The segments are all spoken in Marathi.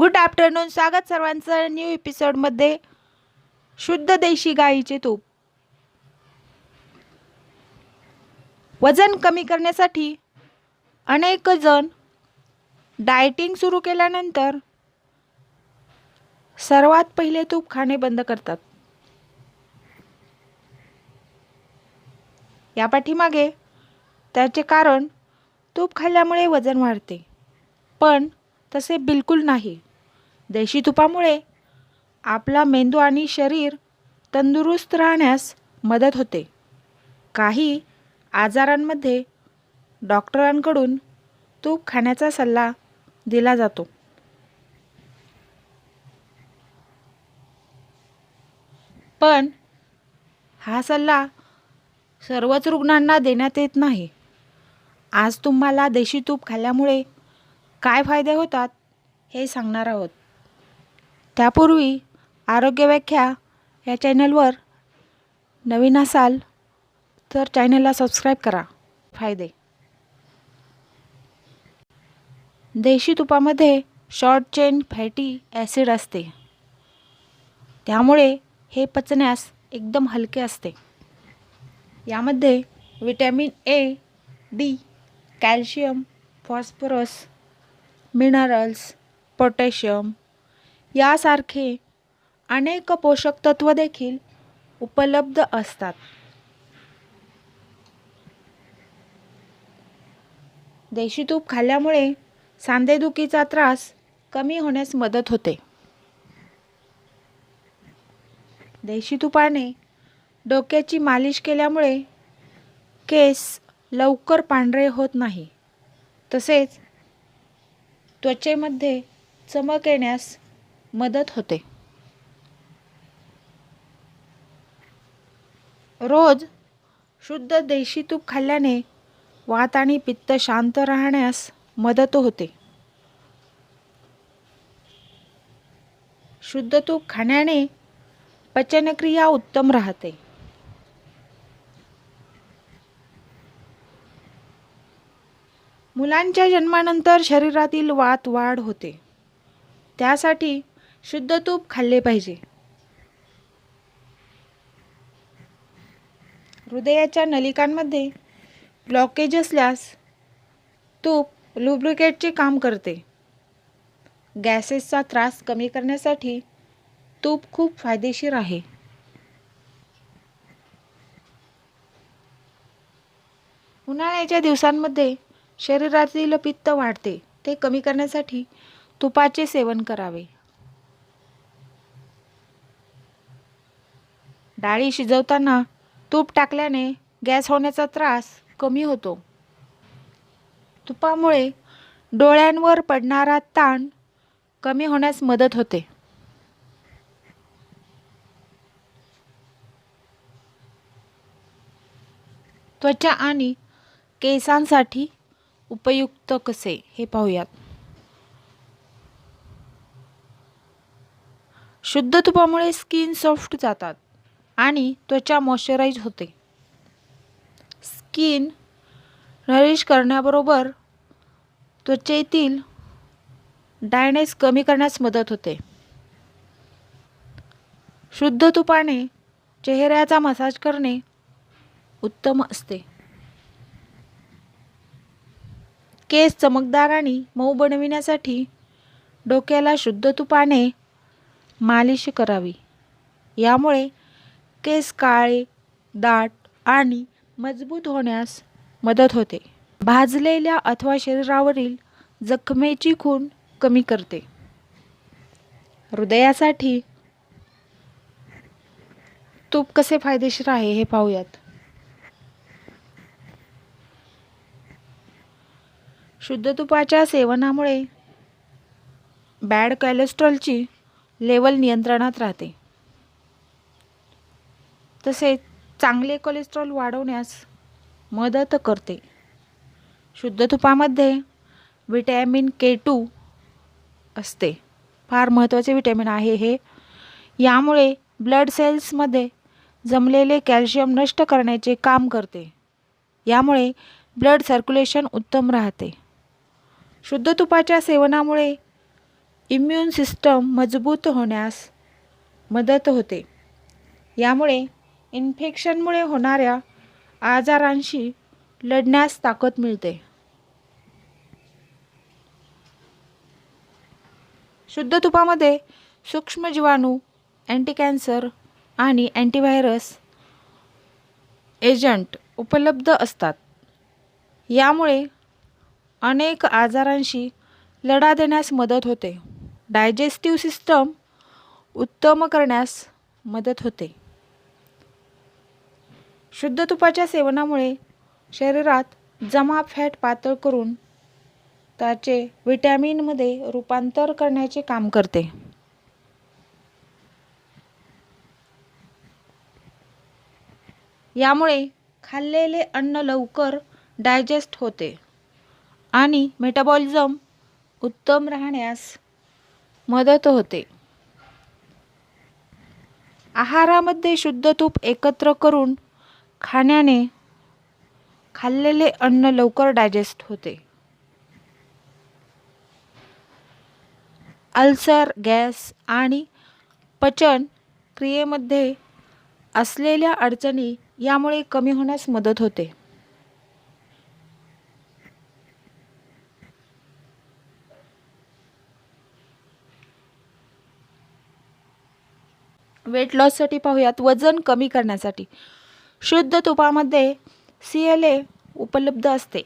गुड आफ्टरनून स्वागत सर्वांचं न्यू एपिसोडमध्ये शुद्ध देशी गाईचे तूप. वजन कमी करण्यासाठी अनेक जण डायटिंग सुरू केल्यानंतर सर्वात पहिले तूप खाणे बंद करतात. या पाठीमागे त्याचे कारण तूप खाल्ल्यामुळे वजन वाढते. पण तसे बिलकुल नाही. देशी तुपामुळे आपला मेंदू आणि शरीर तंदुरुस्त राहण्यास मदत होते. काही आजारांमध्ये डॉक्टरांकडून तूप खाण्याचा सल्ला दिला जातो. पण हा सल्ला सर्वच रुग्णांना देण्यात येत नाही. आज तुम्हाला देशी तूप खाल्ल्यामुळे काय फायदे होतात हे सांगणार आहोत. त्यापूर्वी आरोग्य व्याख्या या चॅनलवर नवीन असाल तर चॅनलला सबस्क्राईब करा. फायदे. देशी तुपामध्ये शॉर्ट चेन फॅटी ॲसिड असते. त्यामुळे हे पचण्यास एकदम हलके असते. यामध्ये vitamin A D calcium phosphorus minerals potassium यासारखे अनेक पोषक तत्व देखील उपलब्ध असतात. देशी तूप खाल्ल्यामुळे सांधेदुखीचा त्रास कमी होण्यास मदत होते. देशी तुपाने डोक्याची मालिश केल्यामुळे केस लवकर पांढरे होत नाही. तसेच त्वचेमध्ये चमक येण्यास मदत होते. रोज शुद्ध देशी तूप खाल्ल्याने वात आणि पित्त शांत राहण्यास मदत होते. शुद्ध तूप खाण्याने पचनक्रिया उत्तम राहते. मुलांच्या जन्मानंतर शरीरातील वात वाढ होते. त्यासाठी शुद्ध तूप खाल्ले पाहिजे. हृदयाच्या नलिकांमध्ये ब्लॉकेज असल्यास तूप लुब्रिकेटचे काम करते. गॅसेसचा त्रास कमी करण्यासाठी तूप खूप फायदेशीर आहे. उन्हाळ्याच्या दिवसांमध्ये शरीरातील पित्त वाढते. ते कमी करण्यासाठी तुपाचे सेवन करावे. डाळी शिजवताना तूप टाकल्याने गॅस होण्याचा त्रास कमी होतो. तुपामुळे डोळ्यांवर पडणारा ताण कमी होण्यास मदत होते. त्वचा आणि केसांसाठी उपयुक्त कसे हे पाहूयात. शुद्ध तुपामुळे स्किन सॉफ्ट जातात. आणि त्वचा मॉइश्चराईज होते. स्किन नरिश करण्याबरोबर त्वचेतील डायनेस कमी करण्यास मदत होते. शुद्ध तुपाने चेहऱ्याचा मसाज करणे उत्तम असते. केस चमकदार आणि मऊ बनविण्यासाठी डोक्याला शुद्ध तुपाने मालिश करावी. यामुळे केस काळे दाट आणि मजबूत होण्यास मदत होते. भाजलेल्या अथवा शरीरावरील जखमेची खून कमी करते. हृदयासाठी तूप कसे फायदेशीर आहे हे पाहूयात. शुद्ध तुपाच्या सेवनामुळे बॅड कॅलेस्ट्रॉलची लेवल नियंत्रणात राहते. तसेच चांगले कोलेस्ट्रॉल वाढवण्यास मदत करते. शुद्ध तुपामध्ये विटॅमिन के टू असते. फार महत्त्वाचे विटॅमिन आहे हे. यामुळे ब्लड सेल्समध्ये जमलेले कॅल्शियम नष्ट करण्याचे काम करते. यामुळे ब्लड सर्क्युलेशन उत्तम राहते. शुद्ध तुपाच्या सेवनामुळे इम्युन सिस्टम मजबूत होण्यास मदत होते. यामुळे इन्फेक्शनमुळे होणाऱ्या आजारांशी लढण्यास ताकद मिळते. शुद्ध तुपामध्ये सूक्ष्मजीवाणू अँटी कॅन्सर आणि अँटीव्हायरस एजंट उपलब्ध असतात. यामुळे अनेक आजारांशी लढा देण्यास मदत होते. डायजेस्टिव्ह सिस्टम उत्तम करण्यास मदत होते. शुद्ध तुपाच्या सेवनामुळे शरीरात जमा फॅट पातळ करून त्याचे विटॅमिनमध्ये रूपांतर करण्याचे काम करते. यामुळे खाल्लेले अन्न लवकर डायजेस्ट होते आणि मेटाबॉलिझम उत्तम राहण्यास मदत होते. आहारामध्ये शुद्ध तूप एकत्र करून खाण्याने खाल्लेले अन्न लवकर डायजेस्ट होते. अल्सर गॅस आणि पचन क्रियेमध्ये असलेल्या अडचणी यामुळे कमी होण्यास मदत होते. वेट लॉससाठी पाहूयात. वजन कमी करण्यासाठी. शुद्ध तुपामध्ये सी एल ए उपलब्ध असते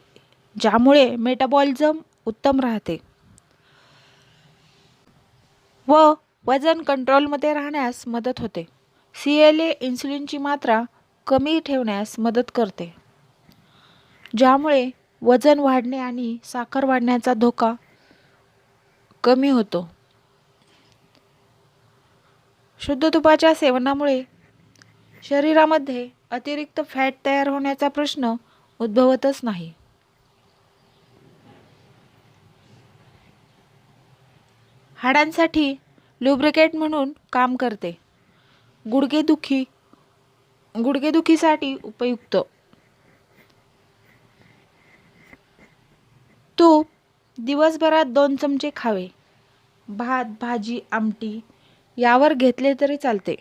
ज्यामुळे मेटाबॉलिझम उत्तम राहते. व वजन कंट्रोलमध्ये राहण्यास मदत होते. सी एल ए इन्सुलिनची मात्रा कमी ठेवण्यास मदत करते ज्यामुळे वजन वाढणे आणि साखर वाढण्याचा धोका कमी होतो. शुद्ध तुपाच्या सेवनामुळे शरीरामध्ये अतिरिक्त फॅट तयार होण्याचा प्रश्न उद्भवतच नाही. हाडांसाठी लुब्रिकेट म्हणून काम करते. गुडघेदुखी गुडघेदुखीसाठी उपयुक्त. तूप दिवसभरात दोन चमचे खावे. भात भाजी आमटी यावर घेतले तरी चालते.